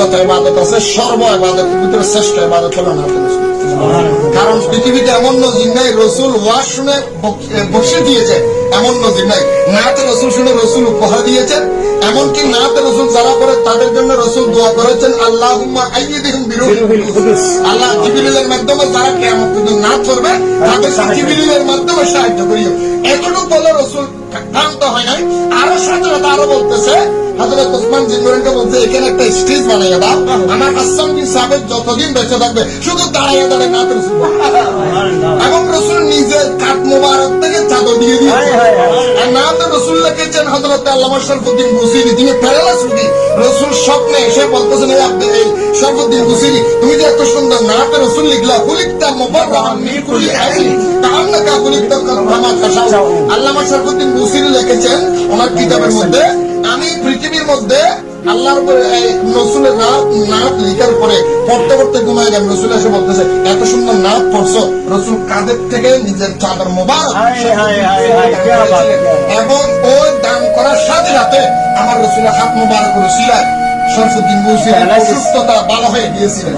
যত ইবাদত আছে সর্ব ইবাদতের ভিতরে শ্রেষ্ঠ ইবাদত হলো রসুল কারণ পৃথিবীতে এমন নজির নাই রসুল ওয়াজ শুনে বসে দিয়েছে এমন নজির নাই। নাতে রসুল শুনে রসুল উপহার দিয়েছেন এমনকি নাতে রসুল যারা করে তাদের জন্য রসুল দোয়া করেছেন আল্লাহ আল্লাহ জিবরিলের মাধ্যমে যারা কেমন নাচ করবে তাদেরকে জিবরিলের মাধ্যমে সাহায্য করিও। এতটুকু বলে আরও বলতেছে হযরত ওসমান এখানে একটা স্টেজ বানাইয়া দাও। আমার বিন সাহেব যতদিন বেঁচে থাকবে শুধু দাঁড়াইয়া দাঁড়ায় রসুল এবং রসুল নিজের কাঠ মোবারক থেকে চাদর দিয়ে দিয়েছে। আর নাম রসুল লিখেছেন হজরত আল্লামা শরফুদ্দিন বুসিরি তিনি প্যারালাস রুগী রসুল স্বপ্নে এসে বলতেছেন এই আপনি এই শরফুদ্দিন বুসিরি তুমি যে এত সুন্দর নাতে রসুল লিখলা আইনি। আল্লামা শরফুদ্দিন বুসিরি লিখেছেন ওনার কিতাবের মধ্যে আমি পৃথিবীর মধ্যে আল্লাহর রসুলের নাম নাম লিখার পরে পড়তে পড়তে ঘুমায় গেল রসুল এসে বলতেছে এত সুন্দর নাম পড়ছো রসুল কাঁধের থেকে নিজের চাদর মোবারক হায়, হায়, হায়, হায়, কে আবার, কে আবার। এবং ওই দান করার সাথে সাথে আমার রসুলের হাত মোবারক রসিলায় শরফুদ্দিন মুসির সুস্থতা ভালো হয়ে গিয়েছিলেন